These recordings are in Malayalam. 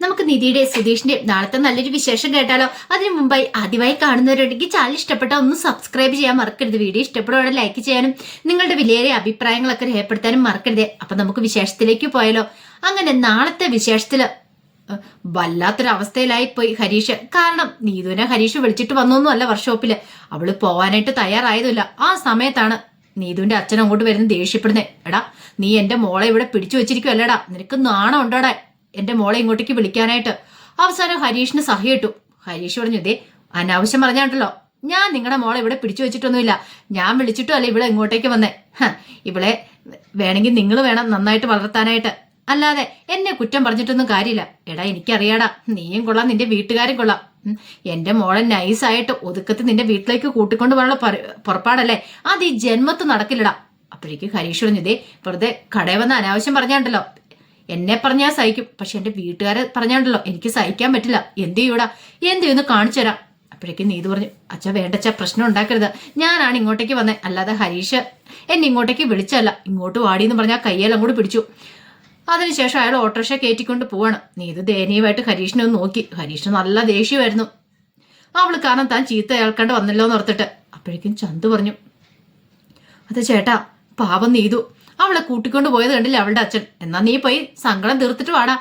നമുക്ക് നിധിയുടെ സുധീഷിന്റെ നാളത്തെ നല്ലൊരു വിശേഷം കേട്ടാലോ? അതിനു മുമ്പായി ആദ്യമായി കാണുന്നവരുണ്ടെങ്കിൽ ചാനൽ ഇഷ്ടപ്പെട്ട ഒന്ന് സബ്സ്ക്രൈബ് ചെയ്യാൻ മറക്കരുത്. വീഡിയോ ഇഷ്ടപ്പെടുവാണെങ്കിൽ ലൈക്ക് ചെയ്യാനും നിങ്ങളുടെ വിലയേറിയ അഭിപ്രായങ്ങളൊക്കെ രേഖപ്പെടുത്താനും മറക്കരുത്. അപ്പൊ നമുക്ക് വിശേഷത്തിലേക്ക് പോയാലോ? അങ്ങനെ നാളത്തെ വിശേഷത്തിൽ വല്ലാത്തൊരു വല്ലാത്തൊരവസ്ഥയിലായി പോയി ഹരീഷ്. കാരണം നീതുവിനെ ഹരീഷ് വിളിച്ചിട്ട് വന്നൊന്നുമല്ല വർക്ക്ഷോപ്പിൽ അവൾ പോവാനായിട്ട് തയ്യാറായതുമില്ല. ആ സമയത്താണ് നീതുവിന്റെ അച്ഛൻ അങ്ങോട്ട് വരുന്ന ദേഷ്യപ്പെടുന്നേ എടാ നീ എന്റെ മോളെ ഇവിടെ പിടിച്ചു വെച്ചിരിക്കുവല്ലടാ. നിനക്ക് നാണം ഉണ്ടോടാ എന്റെ മോളെ ഇങ്ങോട്ടേക്ക് വിളിക്കാനായിട്ട്. അവസാനം ഹരീഷിന് സഹിയിട്ടു. ഹരീഷ് പറഞ്ഞു ഇതേ അനാവശ്യം പറഞ്ഞാണ്ടല്ലോ ഞാൻ നിങ്ങളുടെ മോളെ ഇവിടെ പിടിച്ചു വെച്ചിട്ടൊന്നുമില്ല. ഞാൻ വിളിച്ചിട്ടും അല്ല ഇവിടെ ഇങ്ങോട്ടേക്ക് വന്നേ? ഇവിടെ വേണമെങ്കിൽ നിങ്ങൾ വേണം നന്നായിട്ട് വളർത്താനായിട്ട്. അല്ലാതെ എന്നെ കുറ്റം പറഞ്ഞിട്ടൊന്നും കാര്യമില്ല. എടാ എനിക്കറിയാടാ. നീയും കൊള്ളാം നിന്റെ വീട്ടുകാരും കൊള്ളാം. എന്റെ മോളെ നൈസായിട്ട് ഒതുക്കത്ത് നിന്റെ വീട്ടിലേക്ക് കൂട്ടിക്കൊണ്ട് പോകാനുള്ള പുറപ്പാടല്ലേ? അത് ഈ ജന്മത്ത് നടക്കില്ലടാ. അപ്പോഴേക്ക് ഹരീഷ് പറഞ്ഞു ദേ വെറുതെ കടയിൽ വന്ന് അനാവശ്യം പറഞ്ഞാണ്ടല്ലോ. എന്നെ പറഞ്ഞാൽ സഹിക്കും. പക്ഷെ എന്റെ വീട്ടുകാരെ പറഞ്ഞാണ്ടല്ലോ എനിക്ക് സഹിക്കാൻ പറ്റില്ല. എന്ത് ചെയ്യൂടാ? എന്ത് ചെയ്യുന്നു കാണിച്ചു തരാം. അപ്പോഴേക്കും നീതു പറഞ്ഞു അച്ഛ വേണ്ടച്ച പ്രശ്നം ഉണ്ടാക്കരുത്. ഞാനാണ് ഇങ്ങോട്ടേക്ക് വന്നേ. അല്ലാതെ ഹരീഷ് എന്നെ ഇങ്ങോട്ടേക്ക് വിളിച്ചല്ല ഇങ്ങോട്ട് വാടി എന്ന് പറഞ്ഞാൽ കയ്യെല്ലാം കൂടി പിടിച്ചു. അതിനുശേഷം അയാൾ ഓട്ടോറിക്ഷ കയറ്റിക്കൊണ്ട് പോവാണ്. നീതു ദയനീയമായിട്ട് ഹരീഷിനെ ഒന്ന് നോക്കി. ഹരീഷിന് നല്ല ദേഷ്യമായിരുന്നു. അവൾ കാരണം താൻ ചീത്ത അയാൾക്കണ്ട് വന്നല്ലോ എന്ന് ഓർത്തിട്ട്. അപ്പോഴേക്കും ചന്തു പറഞ്ഞു അത് ചേട്ടാ പാപം നീതു. അവളെ കൂട്ടിക്കൊണ്ട് പോയത് കണ്ടില്ല അവളുടെ അച്ഛൻ? എന്നാ നീ പോയി സങ്കടം തീർത്തിട്ട് വാടാ.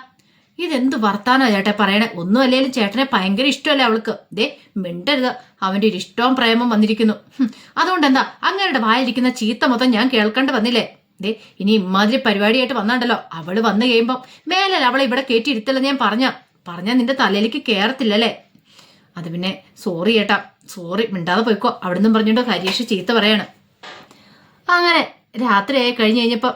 ഇതെന്ത് വർത്താനോ ചേട്ടാ പറയണേ? ഒന്നും അല്ലെങ്കിലും ചേട്ടനെ ഭയങ്കര ഇഷ്ടമല്ലേ അവൾക്ക്? ദേ മിണ്ടരുത്. അവന്റെ ഒരു ഇഷ്ടവും പ്രേമം വന്നിരിക്കുന്നു. അതുകൊണ്ട് എന്താ അങ്ങയുടെ വായിരിക്കുന്ന ചീത്ത മൊത്തം ഞാൻ കേൾക്കേണ്ടി വന്നില്ലേ? ദേ ഇനി ഇമാതിരി പരിപാടിയായിട്ട് വന്നാണ്ടല്ലോ. അവൾ വന്നു കഴിയുമ്പം മേലെ അവളെ ഇവിടെ കയറ്റിയിരുത്തല്ല ഞാൻ പറഞ്ഞ. പറഞ്ഞ നിന്റെ തലയിലേക്ക് കേറത്തില്ലല്ലേ? അത് പിന്നെ സോറി ചേട്ടാ. സോറി മിണ്ടാതെ പോയിക്കോ. അവിടെ നിന്നും പറഞ്ഞുകൊണ്ട് ഹരീഷ് ചീത്ത പറയാണ്. അങ്ങനെ രാത്രിയായി കഴിഞ്ഞ് കഴിഞ്ഞപ്പോൾ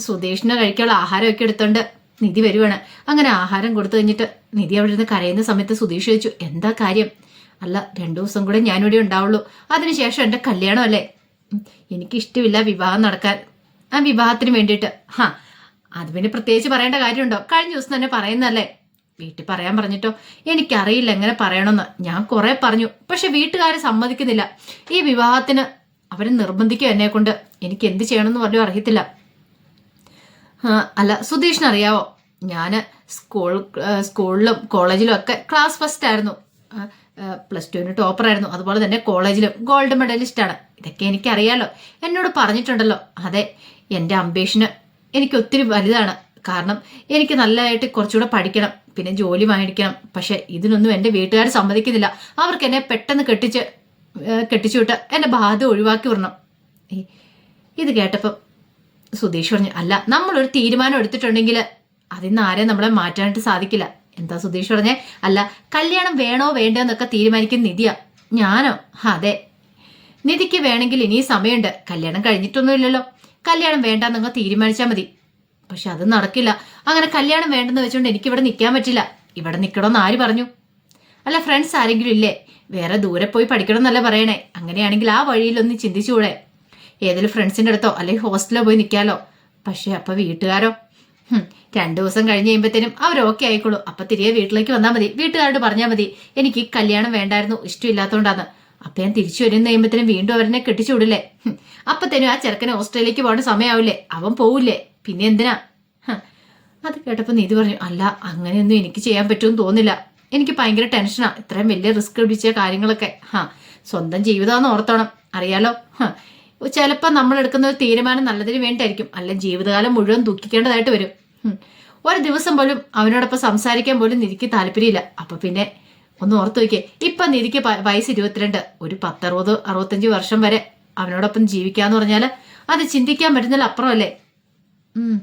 സുധീഷിനെ കഴിക്കാനുള്ള ആഹാരമൊക്കെ എടുത്തോണ്ട് നിധി വരുവാണ്. അങ്ങനെ ആഹാരം കൊടുത്തു കഴിഞ്ഞിട്ട് നിധി അവിടെ ഇരുന്ന് കരയുന്ന സമയത്ത് സുധീഷ് ചോദിച്ചു എന്താ കാര്യം? അല്ല രണ്ടു ദിവസം കൂടെ ഞാനിവിടെ ഉണ്ടാവുള്ളൂ. അതിനുശേഷം എന്റെ കല്യാണമല്ലേ എനിക്കിഷ്ടമില്ല വിവാഹം നടക്കാൻ. ആ വിവാഹത്തിന് വേണ്ടിയിട്ട്. ഹാ അത് പിന്നെ പ്രത്യേകിച്ച് പറയേണ്ട കാര്യമുണ്ടോ? കഴിഞ്ഞ ദിവസം തന്നെ പറയുന്നല്ലേ വീട്ടിൽ പറയാൻ പറഞ്ഞിട്ടോ? എനിക്കറിയില്ല എങ്ങനെ പറയണമെന്ന്. ഞാൻ കുറെ പറഞ്ഞു. പക്ഷെ വീട്ടുകാർ സമ്മതിക്കുന്നില്ല. ഈ വിവാഹത്തിന് അവരെ നിർബന്ധിക്കും എന്നെ കൊണ്ട് എനിക്ക് എന്ത് ചെയ്യണമെന്ന് പറഞ്ഞു അറിയത്തില്ല. അല്ല സുധീഷിന് അറിയാവോ? ഞാൻ സ്കൂൾ സ്കൂളിലും കോളേജിലും ഒക്കെ ക്ലാസ് ഫസ്റ്റ് ആയിരുന്നു. പ്ലസ് ടുവിന് ടോപ്പർ ആയിരുന്നു. അതുപോലെ തന്നെ കോളേജിലും ഗോൾഡ് മെഡലിസ്റ്റ് ആണ്. ഇതൊക്കെ എനിക്കറിയാലോ. എന്നോട് പറഞ്ഞിട്ടുണ്ടല്ലോ. അതെ എന്റെ അംബീഷന് എനിക്ക് ഒത്തിരി വലുതാണ്. കാരണം എനിക്ക് നല്ലതായിട്ട് കുറച്ചുകൂടെ പഠിക്കണം. പിന്നെ ജോലി വാങ്ങിക്കണം. പക്ഷെ ഇതിനൊന്നും എന്റെ വീട്ടുകാർ സമ്മതിക്കുന്നില്ല. അവർക്ക് എന്നെ പെട്ടെന്ന് കെട്ടിച്ച് കെട്ടിച്ചു വിട്ട് എന്റെ ബാധ ഒഴിവാക്കി വിടണം. ഇത് കേട്ടപ്പം സുധീഷ് പറഞ്ഞു അല്ല നമ്മളൊരു തീരുമാനം എടുത്തിട്ടുണ്ടെങ്കിൽ അതിൽ നിന്ന് ആരെയും നമ്മളെ മാറ്റാനായിട്ട് സാധിക്കില്ല. എന്താ സുധീഷ് പറഞ്ഞേ? അല്ല കല്യാണം വേണോ വേണ്ടോ എന്നൊക്കെ തീരുമാനിക്കുന്ന നിധിയാ ഞാനോ? അതെ. നിധിക്ക് വേണമെങ്കിൽ ഇനിയും സമയമുണ്ട്. കല്യാണം കഴിഞ്ഞിട്ടൊന്നുമില്ലല്ലോ. കല്യാണം വേണ്ട എന്നൊക്കെ തീരുമാനിച്ചാൽ മതി. പക്ഷെ അത് നടക്കില്ല. അങ്ങനെ കല്യാണം വേണ്ടെന്ന് വെച്ചുകൊണ്ട് എനിക്ക് ഇവിടെ നിൽക്കാൻ പറ്റില്ല. ഇവിടെ നിൽക്കണമെന്ന് ആര് പറഞ്ഞു? അല്ല ഫ്രണ്ട്സ് ആരെങ്കിലും ഇല്ലേ? വേറെ ദൂരെ പോയി പഠിക്കണം എന്നല്ല പറയണേ. അങ്ങനെയാണെങ്കിൽ ആ വഴിയിലൊന്ന് ചിന്തിച്ചുകൂടെ. ഏതെങ്കിലും ഫ്രണ്ട്സിന്റെ അടുത്തോ അല്ലെങ്കിൽ ഹോസ്റ്റലിലോ പോയി നിൽക്കാലോ. പക്ഷേ അപ്പോൾ വീട്ടുകാരോ? രണ്ടു ദിവസം കഴിഞ്ഞ് കഴിയുമ്പോഴത്തേനും അവർ ഓക്കെ ആയിക്കോളൂ. അപ്പം തിരികെ വീട്ടിലേക്ക് വന്നാൽ മതി. വീട്ടുകാരോട് പറഞ്ഞാൽ മതി. എനിക്ക് കല്യാണം വേണ്ടായിരുന്നു ഇഷ്ടമില്ലാത്തതുകൊണ്ടാണ് അപ്പം ഞാൻ തിരിച്ചു വരുന്ന കഴിയുമ്പോഴത്തേനും വീണ്ടും അവരെന്നെ കെട്ടിച്ചു വിടില്ലേ അപ്പത്തേനും ആ ചെറുക്കനെ ഓസ്ട്രേലിയക്ക് പോകേണ്ട സമയമാവില്ലേ? അവൻ പോവില്ലേ? പിന്നെ എന്തിനാ? അത് കേട്ടപ്പോൾ നീതി പറഞ്ഞു അല്ല അങ്ങനെയൊന്നും എനിക്ക് ചെയ്യാൻ പറ്റുമെന്ന് തോന്നില്ല എനിക്ക് ഭയങ്കര ടെൻഷനാണ് ഇത്രയും വലിയ റിസ്ക് പിടിച്ച കാര്യങ്ങളൊക്കെ. ഹാ സ്വന്തം ജീവിതമാണെന്ന് ഓർത്തോണം. അറിയാലോ? ചിലപ്പോൾ നമ്മൾ എടുക്കുന്ന ഒരു തീരുമാനം നല്ലതിന് വേണ്ടിയായിരിക്കും. അല്ല ജീവിതകാലം മുഴുവൻ ദുഃഖിക്കേണ്ടതായിട്ട് വരും. ഒരു ദിവസം പോലും അവനോടൊപ്പം സംസാരിക്കാൻ പോലും നിധിക്ക് താല്പര്യമില്ല. അപ്പൊ പിന്നെ ഒന്ന് ഓർത്ത് നോക്കിയേ. ഇപ്പൊ നിധിക്ക് വയസ്സ് ഇരുപത്തിരണ്ട്. ഒരു പത്തറുപത് അറുപത്തഞ്ച് വർഷം വരെ അവനോടൊപ്പം ജീവിക്കാന്ന് പറഞ്ഞാൽ അത് ചിന്തിക്കാൻ പറ്റുന്നതിൽ അപ്പുറമല്ലേ ഉം.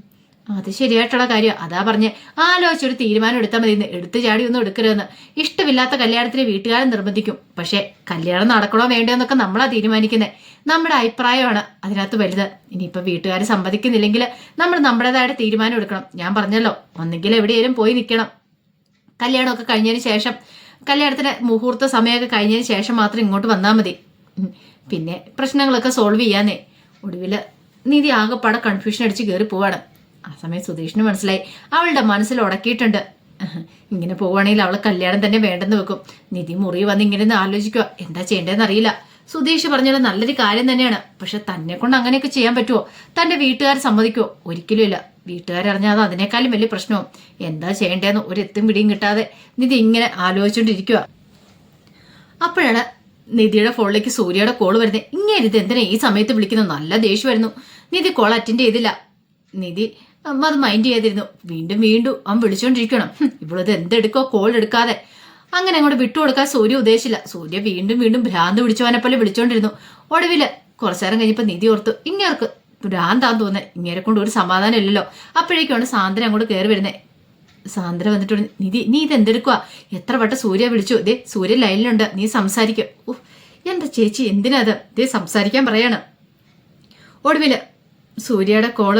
അത് ശരിയായിട്ടുള്ള കാര്യം. അതാ പറഞ്ഞ് ആലോചിച്ചൊരു തീരുമാനം എടുത്താൽ മതി. എടുത്തു ചാടി ഒന്നും എടുക്കരുതെന്ന്. ഇഷ്ടമില്ലാത്ത കല്യാണത്തിന് വീട്ടുകാരൻ നിർബന്ധിക്കും. പക്ഷെ കല്യാണം നടക്കണോ വേണ്ടോ എന്നൊക്കെ നമ്മളാ തീരുമാനിക്കുന്നത് നമ്മുടെ അഭിപ്രായമാണ് അതിനകത്ത് വലുത്. ഇനിയിപ്പോൾ വീട്ടുകാർ സമ്മതിക്കുന്നില്ലെങ്കിൽ നമ്മൾ നമ്മുടേതായിട്ട് തീരുമാനം എടുക്കണം. ഞാൻ പറഞ്ഞല്ലോ ഒന്നെങ്കിൽ എവിടെയെങ്കിലും പോയി നിൽക്കണം. കല്യാണമൊക്കെ കഴിഞ്ഞതിന് ശേഷം കല്യാണത്തിന് മുഹൂർത്ത സമയമൊക്കെ കഴിഞ്ഞതിന് ശേഷം മാത്രം ഇങ്ങോട്ട് വന്നാൽ മതി. പിന്നെ പ്രശ്നങ്ങളൊക്കെ സോൾവ് ചെയ്യാന്നേ. ഒടുവിൽ നീതി ആകെപ്പാടെ കൺഫ്യൂഷൻ അടിച്ച് കയറി പോവാണ്. ആ സമയം സുധീഷിന് മനസ്സിലായി. അവളുടെ മനസ്സിൽ ഉടക്കിയിട്ടുണ്ട്. ഇങ്ങനെ പോവുകയാണെങ്കിൽ അവളെ കല്യാണം തന്നെ വേണ്ടെന്ന് വെക്കും. നിധി മുറി വന്ന് ഇങ്ങനെ ആലോചിക്കുക. എന്താ ചെയ്യേണ്ടതെന്ന് അറിയില്ല. സുധീഷ് പറഞ്ഞത് നല്ലൊരു കാര്യം തന്നെയാണ്. പക്ഷെ തന്നെ കൊണ്ട് അങ്ങനെയൊക്കെ ചെയ്യാൻ പറ്റുമോ തന്റെ വീട്ടുകാർ സമ്മതിക്കുമോ ഒരിക്കലും ഇല്ല. വീട്ടുകാരറിഞ്ഞാൽ അത് അതിനേക്കാളും വലിയ പ്രശ്നവും. എന്താ ചെയ്യേണ്ടതെന്ന് ഒരു എത്തും പിടിയും കിട്ടാതെ നിധി ഇങ്ങനെ ആലോചിച്ചുകൊണ്ടിരിക്കുക അപ്പോഴാണ് നിധിയുടെ ഫോണിലേക്ക് സൂര്യയുടെ കോൾ വരുന്നത്. ഇങ്ങനെ ഇത് എന്തിനാ ഈ സമയത്ത് വിളിക്കുന്നത്? നല്ല ദേഷ്യം വരുന്നു നിധി കോൾ അറ്റൻഡ് ചെയ്തില്ല. നിധി അമ്മ അത് മൈൻഡ് ചെയ്തിരുന്നു വീണ്ടും വീണ്ടും അവൻ വിളിച്ചോണ്ടിരിക്കണം. ഇവളത് എന്തെടുക്കോ കോൾ എടുക്കാതെ. അങ്ങനെ അങ്ങോട്ട് വിട്ടുകൊടുക്കാൻ സൂര്യ ഉദ്ദേശിച്ചില്ല. സൂര്യ വീണ്ടും വീണ്ടും ഭ്രാന്ത് പിടിച്ചവനെ പോലെ വിളിച്ചോണ്ടിരുന്നു. ഒടുവിൽ കുറച്ചു നേരം കഴിഞ്ഞപ്പോൾ നിധി ഓർത്തു ഇങ്ങേർക്ക് ഭ്രാന്താന്ന് തോന്നുന്നത് ഇങ്ങനെ കൊണ്ട് ഒരു സമാധാനം ഇല്ലല്ലോ. അപ്പോഴേക്കാണ് സാന്ദ്ര അങ്ങോട്ട് കയറി വരുന്നത് സാന്ദ്ര വന്നിട്ട് നിധി നീ ഇത് എന്തെടുക്കുക എത്ര വട്ടം സൂര്യ വിളിച്ചു? ദേ സൂര്യ ലൈനിലുണ്ട്. നീ സംസാരിക്കും. ഉഫ്, എന്താ ചേച്ചി എന്തിനാ അത്? ദേ സംസാരിക്കാൻ പറയാണ്. ഒടുവിൽ സൂര്യയുടെ കോൾ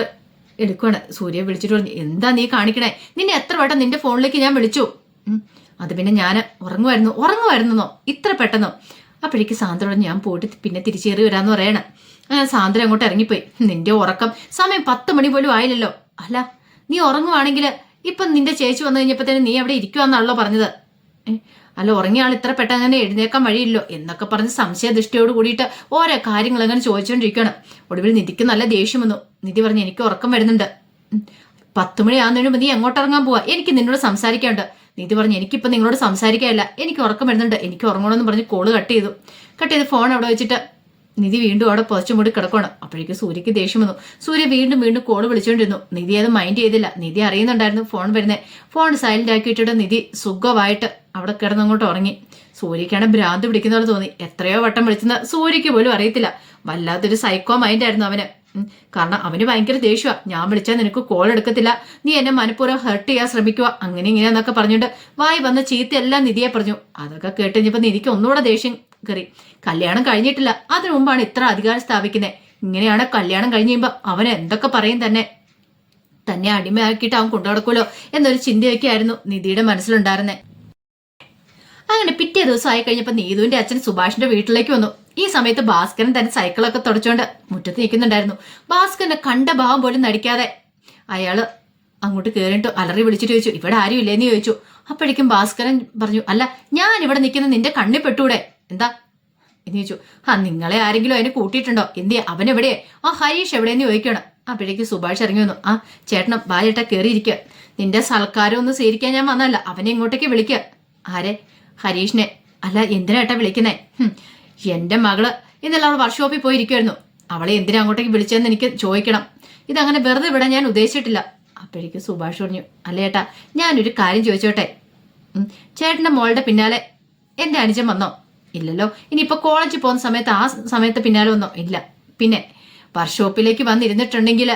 എടുക്കുവാണ്. സൂര്യ വിളിച്ചിട്ട് പറഞ്ഞു എന്താ നീ കാണിക്കണേ? നിന്നെ എത്ര വട്ടം നിന്റെ ഫോണിലേക്ക് ഞാൻ വിളിച്ചു? അത് പിന്നെ ഞാൻ ഉറങ്ങുമായിരുന്നു ഉറങ്ങുമായിരുന്നോ ഇത്ര പെട്ടെന്നോ? അപ്പോഴേക്ക് സാന്ദ്രയോട് ഞാൻ പോയിട്ട് പിന്നെ തിരിച്ചേറി വരാന്ന് പറയണം. അങ്ങനെ സാന്ദ്ര അങ്ങോട്ട് ഇറങ്ങിപ്പോയി. നിന്റെ ഉറക്കം സമയം പത്ത് മണി പോലും ആയില്ലല്ലോ. അല്ല നീ ഉറങ്ങുവാണെങ്കിൽ ഇപ്പം നിന്റെ ചേച്ചി വന്നു കഴിഞ്ഞപ്പോൾ തന്നെ നീ അവിടെ ഇരിക്കുവാന്നാണല്ലോ പറഞ്ഞത്. അല്ല ഉറങ്ങിയ ആൾ ഇത്ര പെട്ടെന്ന് എഴുന്നേക്കാൻ വഴിയില്ലോ എന്നൊക്കെ പറഞ്ഞ് സംശയദൃഷ്ടിയോട് കൂടിയിട്ട് ഓരോ കാര്യങ്ങൾ അങ്ങനെ ചോദിച്ചുകൊണ്ടിരിക്കുകയാണ്. ഒടുവിൽ നിധിക്ക് നല്ല ദേഷ്യം വന്നു. നിധി പറഞ്ഞു എനിക്ക് ഉറക്കം വരുന്നുണ്ട്. പത്ത് മണി ആകുന്നതിന് മുമ്പ് നീ എങ്ങോട്ട് ഇറങ്ങാൻ പോവാ. എനിക്ക് നിന്നോട് സംസാരിക്കാനുണ്ട്. നിധി പറഞ്ഞു എനിക്കിപ്പോൾ നിങ്ങളോട് സംസാരിക്കാനില്ല. എനിക്ക് ഉറക്കം വരുന്നുണ്ട്. എനിക്ക് ഉറങ്ങണമെന്ന് പറഞ്ഞ് കോൾ കട്ട് ചെയ്തു. കട്ട് ചെയ്ത് ഫോൺ അവിടെ വെച്ചിട്ട് നിധി വീണ്ടും അവിടെ പുതച്ചു മൂടി കിടക്കണം അപ്പോഴേക്കും സൂര്യക്ക് ദേഷ്യം വന്നു. സൂര്യ വീണ്ടും വീണ്ടും കോൾ വിളിച്ചുകൊണ്ടിരുന്നു. നിധി അത് മൈൻഡ് ചെയ്തില്ല. നിധി അറിയുന്നുണ്ടായിരുന്നു ഫോൺ വരുന്നത് ഫോൺ സൈലന്റ് ആക്കി ആക്കിയിട്ടിട്ട് നിധി സുഖമായിട്ട് അവിടെ കിടന്നങ്ങോട്ട് ഉറങ്ങി. സൂര്യക്കാണ് ഭ്രാന്ത് പിടിക്കുന്ന പോലെ തോന്നി. എത്രയോ വട്ടം വിളിച്ചെന്ന് സൂര്യക്ക് പോലും അറിയത്തില്ല. വല്ലാത്തൊരു സൈക്കോ മൈൻഡ് ആയിരുന്നു അവന്. കാരണം അവന് ഭയങ്കര ദേഷ്യമാണ് ഞാൻ വിളിച്ചാൽ നിനക്ക് കോൾ എടുക്കത്തില്ല. നീ എന്നെ മനഃപൂർവം ഹെർട്ട് ചെയ്യാൻ ശ്രമിക്കുക. അങ്ങനെ ഇങ്ങനെ എന്നൊക്കെ പറഞ്ഞിട്ട് വായി വന്ന ചീത്തയെല്ലാം നിധിയെ പറഞ്ഞു. അതൊക്കെ കേട്ട് കഴിഞ്ഞപ്പോൾ നിധിക്ക് ഒന്നുകൂടെ ദേഷ്യം. കയറി. കല്യാണം കഴിഞ്ഞിട്ടില്ല. അതിനു മുമ്പാണ് ഇത്ര അധികാരം സ്ഥാപിക്കുന്നത് ഇങ്ങനെയാണ് കല്യാണം കഴിഞ്ഞ് കഴിയുമ്പോൾ അവൻ എന്തൊക്കെ പറയും തന്നെ. തന്നെ അടിമയാക്കിയിട്ട് അവൻ കൊണ്ടു നടക്കുമല്ലോ എന്നൊരു ചിന്തയൊക്കെയായിരുന്നു നിധിയുടെ മനസ്സിലുണ്ടായിരുന്നേ. അങ്ങനെ പിറ്റേ ദിവസം ആയി കഴിഞ്ഞപ്പോൾ നീതുവിന്റെ അച്ഛൻ സുഭാഷിന്റെ വീട്ടിലേക്ക് വന്നു. ഈ സമയത്ത് ഭാസ്കരൻ തന്റെ സൈക്കിളൊക്കെ തുടച്ചുകൊണ്ട് മുറ്റത്ത് നിൽക്കുന്നുണ്ടായിരുന്നു. ഭാസ്കരനെ കണ്ട ഭാവം പോലും നടിക്കാതെ അയാൾ അങ്ങോട്ട് കയറിയിട്ട് അലറി വിളിച്ചിട്ട് ചോദിച്ചു ഇവിടെ ആരും ഇല്ലേന്ന് ചോദിച്ചു. അപ്പോഴേക്കും ഭാസ്കരൻ പറഞ്ഞു അല്ല ഞാൻ ഇവിടെ നിൽക്കുന്ന നിന്റെ കണ്ണിൽ പെട്ടൂടെ. എന്താ? എന്ന് ചോദിച്ചു. ആ നിങ്ങളെ ആരെങ്കിലും അതിനെ കൂട്ടിയിട്ടുണ്ടോ? എന്തിയാ? അവൻ എവിടെ ആ ഹരീഷ് എവിടെയെന്ന് ചോദിക്കണം അപ്പോഴേക്ക് സുഭാഷ് ഇറങ്ങി വന്നു. ആ ചേട്ടനും ചേട്ടാ കയറിയിരിക്കുക നിന്റെ സൽക്കാരം ഒന്ന് സ്വീകരിക്കാൻ ഞാൻ വന്നല്ല അവനെ ഇങ്ങോട്ടേക്ക് വിളിക്കുക ആരെ? ഹരീഷിനെ. അല്ല എന്തിനാ ഏട്ടാ വിളിക്കുന്നേ? ഹും, എന്റെ മകൾ ഇന്നലെ അവൾ വർക്ക്ഷോപ്പിൽ പോയിരിക്കുമായിരുന്നു അവളെ എന്തിനാ അങ്ങോട്ടേക്ക് വിളിച്ചതെന്ന് എനിക്ക് ചോദിക്കണം. ഇതങ്ങനെ വെറുതെ വിടാൻ ഞാൻ ഉദ്ദേശിച്ചിട്ടില്ല. അപ്പോഴേക്ക് സുഭാഷ് പറഞ്ഞു അല്ല ഏട്ടാ ഞാനൊരു കാര്യം ചോദിച്ചോട്ടെ? ചേട്ടന്റെ മോളുടെ പിന്നാലെ എന്റെ അനുജൻ വന്നോ? ഇല്ലല്ലോ. ഇനി ഇപ്പൊ കോളേജിൽ പോകുന്ന സമയത്ത് ആ സമയത്ത് പിന്നാലെ ഒന്നും ഇല്ല. പിന്നെ വർക്ക്ഷോപ്പിലേക്ക് വന്നിരുന്നിട്ടുണ്ടെങ്കിൽ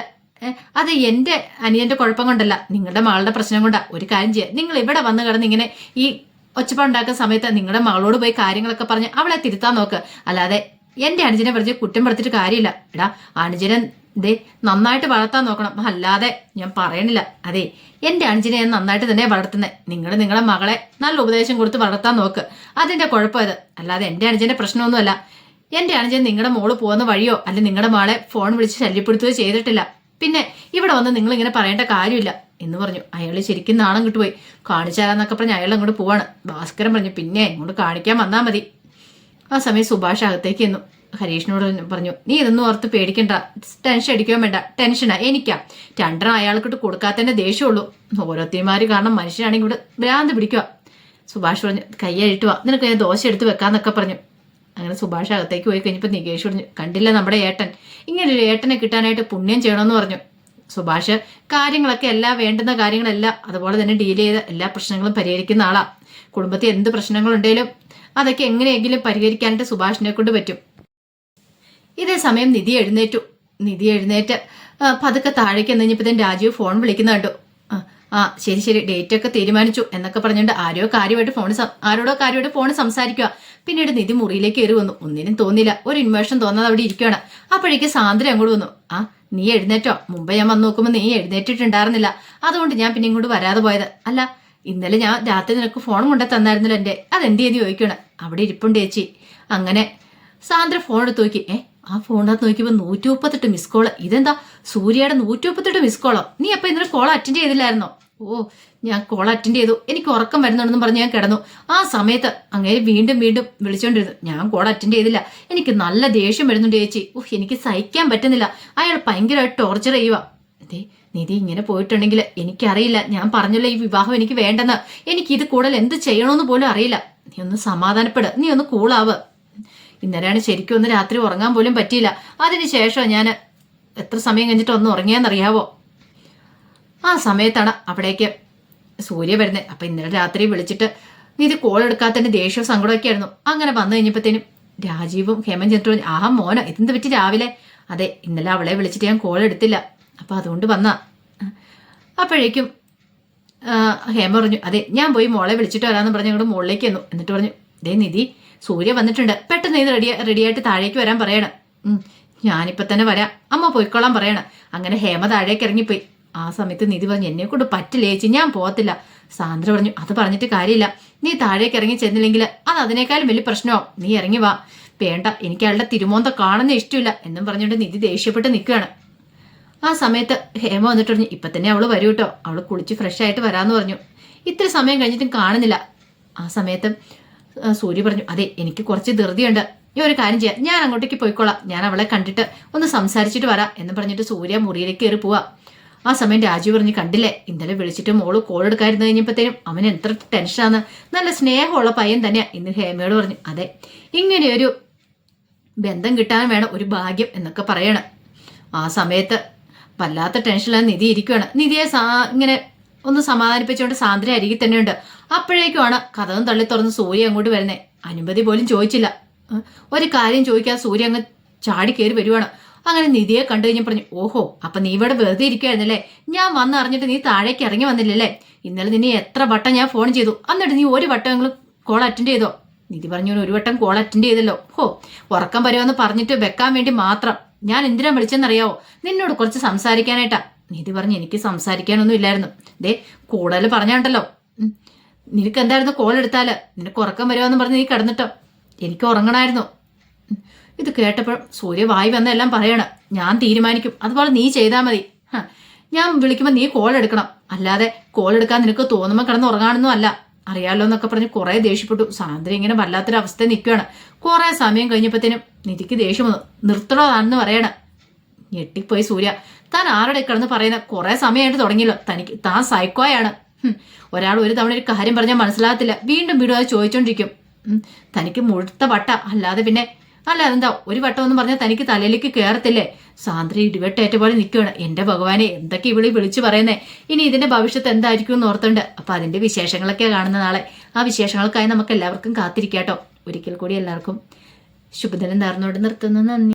അത് എന്റെ അനിയന്റെ കുഴപ്പം കൊണ്ടല്ല. നിങ്ങളുടെ മകളുടെ പ്രശ്നം കൊണ്ടാ. ഒരു കാര്യം ചെയ്യാം. നിങ്ങൾ ഇവിടെ വന്ന് കിടന്ന് ഇങ്ങനെ ഈ ഒച്ചപ്പാടുണ്ടാക്കുന്ന സമയത്ത് നിങ്ങളുടെ മകളോട് പോയി കാര്യങ്ങളൊക്കെ പറഞ്ഞ് അവളെ തിരുത്താൻ നോക്ക്. അല്ലാതെ എന്റെ അനുജനെ വെറുതെ കുറ്റം പെടുത്തിട്ട് കാര്യമില്ല. എടാ അനുജനെ ദേ നന്നായിട്ട് വളർത്താൻ നോക്കണം. അല്ലാതെ ഞാൻ പറയണില്ല. അതെ എന്റെ അഞ്ചിനെ ഞാൻ നന്നായിട്ട് തന്നെ വളർത്തുന്നത് നിങ്ങൾ നിങ്ങളുടെ മകളെ നല്ല ഉപദേശം കൊടുത്ത് വളർത്താൻ നോക്ക്. അതിന്റെ കുഴപ്പം ഇത് അല്ലാതെ എന്റെ അനുജന്റെ പ്രശ്നമൊന്നുമല്ല. എന്റെ അനുജൻ നിങ്ങളുടെ മോൾ പോകുന്ന വഴിയോ അല്ലെ നിങ്ങളുടെ മോളെ ഫോൺ വിളിച്ച് ശല്യപ്പെടുത്തുകയോ ചെയ്തിട്ടില്ല. പിന്നെ ഇവിടെ വന്ന് നിങ്ങൾ ഇങ്ങനെ പറയേണ്ട കാര്യമില്ല എന്ന് പറഞ്ഞു. അയാൾ ശരിക്കും നാണം കിട്ടുപോയി. കാണിച്ചാലെന്നൊക്കെ പറഞ്ഞ് അയാൾ അങ്ങോട്ട് പോവാണ്. ഭാസ്കരൻ പറഞ്ഞു പിന്നെ ഇങ്ങോട്ട് കാണിക്കാൻ വന്നാൽ മതി. ആ സമയം സുഭാഷ് അകത്തേക്ക് എന്നു ഹരീഷിനോട് പറഞ്ഞു നീ ഇതൊന്നും ഓർത്ത് പേടിക്കണ്ട. ടെൻഷൻ അടിക്കുകയും വേണ്ട. ടെൻഷനാ. എനിക്കാ. രണ്ടെണ്ണം അയാൾക്കിട്ട് കൊടുക്കാത്തന്നെ ദേഷ്യമുള്ളൂ ഓരോരുത്തന്മാര് കാരണം മനുഷ്യനാണെങ്കിൽ ഇവിടെ ഭ്രാന്ത് പിടിക്കുക സുഭാഷ് പറഞ്ഞു കൈ വാ നിനക്ക് ഞാൻ ദോശ എടുത്ത് വെക്കാന്നൊക്കെ പറഞ്ഞു. അങ്ങനെ സുഭാഷ് അകത്തേക്ക് പോയി കഴിഞ്ഞപ്പോൾ നികേഷ് പറഞ്ഞു കണ്ടില്ല നമ്മുടെ ഏട്ടൻ. ഇങ്ങനെ ഒരു ഏട്ടനെ കിട്ടാനായിട്ട് പുണ്യം ചെയ്യണമെന്ന് പറഞ്ഞു. സുഭാഷ് കാര്യങ്ങളൊക്കെ എല്ലാം വേണ്ടുന്ന കാര്യങ്ങളെല്ലാം. അതുപോലെ തന്നെ ഡീൽ ചെയ്ത എല്ലാ പ്രശ്നങ്ങളും പരിഹരിക്കുന്ന ആളാ. കുടുംബത്തിൽ എന്ത് പ്രശ്നങ്ങളുണ്ടെങ്കിലും അതൊക്കെ എങ്ങനെയെങ്കിലും പരിഹരിക്കാനായിട്ട് സുഭാഷിനെ കൊണ്ട് പറ്റും. ഇതേ സമയം നിധി എഴുന്നേറ്റു. നിധി എഴുന്നേറ്റ് പതുക്കെ താഴേക്ക് എന്നഞ്ഞപ്പോഴത്തേന് രാജീവ് ഫോൺ വിളിക്കുന്ന കണ്ടു. ആ, ശരി ശരി ഡേറ്റ് ഒക്കെ തീരുമാനിച്ചു എന്നൊക്കെ പറഞ്ഞുകൊണ്ട് ആരോ കാര്യമായിട്ട് ഫോൺ ആരോടോ കാര്യമായിട്ട് ഫോൺ സംസാരിക്കുക പിന്നീട് നിധി മുറിയിലേക്ക് കയറി വന്നു. ഒന്നിനും തോന്നില്ല ഒരു ഇൻവേഷൻ തോന്നാതെ അവിടെ ഇരിക്കുകയാണ് അപ്പോഴേക്ക് സാന്ദ്ര അങ്ങോട്ട് വന്നു. ആ നീ എഴുന്നേറ്റോ? മുമ്പ് ഞാൻ വന്ന് നോക്കുമ്പോൾ നീ എഴുന്നേറ്റിട്ടുണ്ടായിരുന്നില്ല. അതുകൊണ്ട് ഞാൻ പിന്നെ ഇങ്ങോട്ട് വരാതെ പോയത്. അല്ല ഇന്നലെ ഞാൻ രാത്രി നിനക്ക് ഫോൺ കൊണ്ടു തന്നായിരുന്നല്ലോ എന്റെ അതെന്ത് ചെയ്ത് ചോദിക്കണം അവിടെ ഇരിപ്പുണ്ട് ചേച്ചി. അങ്ങനെ സാന്ദ്ര ഫോൺ എടുത്ത് നോക്കി. ഏ ആ ഫോണിനകത്ത് നോക്കിയപ്പോൾ നൂറ്റി മുപ്പത്തെട്ട് മിസ് കോൾ ഇതെന്താ? സൂര്യയുടെ നൂറ്റി മുപ്പത്തെട്ട് മിസ് കോളോ നീ അപ്പൊ ഇന്നലെ കോൾ അറ്റൻഡ് ചെയ്തില്ലായിരുന്നോ? ഓ ഞാൻ കോൾ അറ്റൻഡ് ചെയ്തു. എനിക്ക് ഉറക്കം വരുന്നുണ്ടെന്ന് പറഞ്ഞ് ഞാൻ കിടന്നു. ആ സമയത്ത് അങ്ങനെ വീണ്ടും വീണ്ടും വിളിച്ചോണ്ടിരുന്നു. ഞാൻ കോൾ അറ്റൻഡ് ചെയ്തില്ല. എനിക്ക് നല്ല ദേഷ്യം വരുന്നുണ്ട് ചേച്ചി. ഓഹ് എനിക്ക് സഹിക്കാൻ പറ്റുന്നില്ല. അയാൾ ഭയങ്കരമായിട്ട് ടോർച്ചർ ചെയ്യുക അതെ നിധി ഇങ്ങനെ പോയിട്ടുണ്ടെങ്കിൽ എനിക്കറിയില്ല. ഞാൻ പറഞ്ഞല്ലോ ഈ വിവാഹം എനിക്ക് വേണ്ടെന്ന്. എനിക്ക് ഇത് കൂടുതൽ എന്ത് ചെയ്യണമെന്ന് പോലും അറിയില്ല. നീ ഒന്ന് സമാധാനപ്പെട്. നീ ഒന്ന് കൂളാവ് ഇന്നലെയാണ് ശരിക്കും ഒന്ന് രാത്രി ഉറങ്ങാൻ പോലും പറ്റിയില്ല. അതിനുശേഷം ഞാൻ എത്ര സമയം കഴിഞ്ഞിട്ട് ഒന്ന് ഉറങ്ങിയെന്നറിയാവോ? ആ സമയത്താണ് അവിടേക്ക് സൂര്യ വരുന്നത് അപ്പൊ ഇന്നലെ രാത്രി വിളിച്ചിട്ട് ഇത് കോൾ എടുക്കാത്തതിന്റെ ദേഷ്യവും സങ്കടമൊക്കെ ആയിരുന്നു അങ്ങനെ വന്നു കഴിഞ്ഞപ്പോഴത്തേനും രാജീവും ഹേമൻ ആ മോന ഇതെന്ത് പറ്റി രാവിലെ? അതെ ഇന്നലെ അവളെ വിളിച്ചിട്ട് ഞാൻ കോൾ എടുത്തില്ല. അപ്പൊ അതുകൊണ്ട് വന്നാ. അപ്പോഴേക്കും ഹേമ പറഞ്ഞു അതെ ഞാൻ പോയി മോളെ വിളിച്ചിട്ട് വരാമെന്ന് പറഞ്ഞ് ഞങ്ങളുടെ മുകളിലേക്ക് വന്നു എന്നിട്ട് പറഞ്ഞു ദേ നിധി സൂര്യ വന്നിട്ടുണ്ട്. പെട്ടെന്ന് ഇത് റെഡി റെഡിയായിട്ട് താഴേക്ക് വരാൻ പറയണം. ഉം, ഞാനിപ്പോ തന്നെ വരാം. അമ്മ പോയിക്കോളാൻ പറയണം. അങ്ങനെ ഹേമ താഴേക്ക് ഇറങ്ങിപ്പോയി. ആ സമയത്ത് നിധി പറഞ്ഞു എന്നെ കൊണ്ട് പറ്റില്ല ചേച്ചി ഞാൻ പോകത്തില്ല. സാന്ദ്ര പറഞ്ഞു അത് പറഞ്ഞിട്ട് കാര്യമില്ല. നീ താഴേക്ക് ഇറങ്ങി ചെന്നില്ലെങ്കിൽ അത് അതിനേക്കാളും വലിയ പ്രശ്നമാവും. നീ ഇറങ്ങി വാ. വേണ്ട എനിക്ക് അയാളുടെ തിരുമോന്ത കാണുന്ന ഇഷ്ടമില്ല. എന്നും പറഞ്ഞുകൊണ്ട് നിധി ദേഷ്യപ്പെട്ട് നിൽക്കുകയാണ്. ആ സമയത്ത് ഹേമ വന്നിട്ട് പറഞ്ഞു ഇപ്പൊ തന്നെ അവൾ വരൂ കേട്ടോ അവൾ കുളിച്ച് ഫ്രഷ് ആയിട്ട് വരാന്ന് പറഞ്ഞു. ഇത്ര സമയം കഴിഞ്ഞിട്ടും കാണുന്നില്ല. ആ സമയത്ത് സൂര്യ പറഞ്ഞു അതെ എനിക്ക് കുറച്ച് ധൃതിയുണ്ട്. ഈ ഒരു കാര്യം ചെയ്യാം. ഞാൻ അങ്ങോട്ടേക്ക് പോയിക്കോളാം. ഞാൻ അവളെ കണ്ടിട്ട് ഒന്ന് സംസാരിച്ചിട്ട് വരാം. എന്ന് പറഞ്ഞിട്ട് സൂര്യ മുറിയിലേക്ക് കയറി പോവാ. ആ സമയം രാജു പറഞ്ഞ് കണ്ടില്ലേ ഇന്നലെ വിളിച്ചിട്ട് മോൾ കോൾ എടുക്കായിരുന്നു കഴിഞ്ഞപ്പോഴത്തേനും അവൻ എത്ര ടെൻഷനാണ് നല്ല സ്നേഹമുള്ള പയ്യൻ തന്നെയാ. ഇന്ന് ഹേമയോട് പറഞ്ഞു അതെ ഇങ്ങനെയൊരു ബന്ധം കിട്ടാൻ വേണം ഒരു ഭാഗ്യം എന്നൊക്കെ പറയണം. ആ സമയത്ത് വല്ലാത്ത ടെൻഷനിലാണ് നിധി ഇരിക്കുകയാണ് നിധിയെ സാ ഇങ്ങനെ ഒന്ന് സമാധാനിപ്പിച്ചുകൊണ്ട് സാന്ദ്ര അരികിൽ തന്നെയുണ്ട് അപ്പോഴേക്കുമാണ് കഥകം തള്ളി തുറന്ന് സൂര്യ അങ്ങോട്ട് വരുന്നത് അനുമതി പോലും ചോദിച്ചില്ല. ഒരു കാര്യം ചോദിക്കാൻ സൂര്യ അങ്ങ് ചാടി കയറി വരുവാണ്. അങ്ങനെ നിധിയെ കണ്ടു കഴിഞ്ഞ് പറഞ്ഞു ഓഹോ അപ്പൊ നീ ഇവിടെ വെറുതെ ഇരിക്കുകയായിരുന്നല്ലേ? ഞാൻ വന്ന് അറിഞ്ഞിട്ട് നീ താഴേക്ക് ഇറങ്ങി വന്നില്ലല്ലേ? ഇന്നലെ നിന്നെ എത്ര വട്ടം ഞാൻ ഫോൺ ചെയ്തു. എന്നിട്ട് നീ ഒരു വട്ടമെങ്കിലും കോൾ അറ്റൻഡ് ചെയ്തോ? നിധി പറഞ്ഞു ഒരു വട്ടം കോൾ അറ്റൻഡ് ചെയ്തല്ലോ. ഹോ ഉറക്കം വരുമെന്ന് പറഞ്ഞിട്ട് വെക്കാൻ വേണ്ടി മാത്രം. ഞാൻ എന്തിനാ വിളിച്ചെന്നറിയാവോ? നിന്നോട് കുറച്ച് സംസാരിക്കാനായിട്ടാ. നിധി പറഞ്ഞു എനിക്ക് സംസാരിക്കാനൊന്നും ഇല്ലായിരുന്നു. ദേ കൂടുതൽ പറഞ്ഞാണ്ടല്ലോ. നിനക്ക് എന്തായിരുന്നു കോൾ എടുത്താൽ നിനക്ക് ഉറക്കം വരുമെന്ന് പറഞ്ഞ് നീ കിടന്നിട്ടോ? എനിക്ക് ഉറങ്ങണമായിരുന്നു ഇത് കേട്ടപ്പോൾ സൂര്യ വായി വന്നെല്ലാം പറയണം. ഞാൻ തീരുമാനിക്കും. അതുപോലെ നീ ചെയ്താൽ മതി. ഞാൻ വിളിക്കുമ്പോൾ നീ കോൾ എടുക്കണം. അല്ലാതെ കോൾ എടുക്കാൻ നിനക്ക് തോന്നുമ്പോൾ കിടന്ന് ഉറങ്ങാണെന്നും അല്ല. അറിയാലോ എന്നൊക്കെ പറഞ്ഞ് കുറേ ദേഷ്യപ്പെട്ടു. സാന്ദ്ര ഇങ്ങനെ വല്ലാത്തൊരു അവസ്ഥ നിൽക്കുകയാണ് കുറേ സമയം കഴിഞ്ഞപ്പോഴത്തേനും നിധിക്ക് ദേഷ്യം വന്നു. നിർത്തണതാണെന്ന് പറയണം. ഞെട്ടിപ്പോയി സൂര്യ. താൻ ആരുടെ കിടന്ന് പറയുന്ന കുറെ സമയമായിട്ട് തുടങ്ങിയല്ലോ. തനിക്ക് താൻ സൈക്കോയാണ്. ഒരാൾ ഒരു തവണ ഒരു കാര്യം പറഞ്ഞാൽ മനസ്സിലാകത്തില്ല. വീണ്ടും വീണ്ടും അത് ചോദിച്ചോണ്ടിരിക്കും. തനിക്ക് മുഴുത്ത വട്ട. അല്ലാതെ പിന്നെ അല്ല അതെന്താ? ഒരു വട്ടം എന്ന് പറഞ്ഞാൽ തനിക്ക് തലയിലേക്ക് കയറത്തില്ലേ സാന്ദ്രി ഇടിവെട്ടേറ്റ പോലെ നിൽക്കുകയാണ്. എന്റെ ഭഗവാനെ എന്തൊക്കെ ഇവിടെ വിളിച്ചു പറയുന്നേ? ഇനി ഇതിന്റെ ഭവിഷ്യത്ത് എന്തായിരിക്കും എന്ന് ഓർത്തുണ്ട്. അപ്പൊ അതിന്റെ വിശേഷങ്ങളൊക്കെ കാണുന്ന നാളെ. ആ വിശേഷങ്ങൾക്കായി നമുക്ക് എല്ലാവർക്കും കാത്തിരിക്കാട്ടോ. ഒരിക്കൽ കൂടി എല്ലാവർക്കും ശുഭദിനം നേർന്നോട് നിർത്തുന്നു. നന്ദി.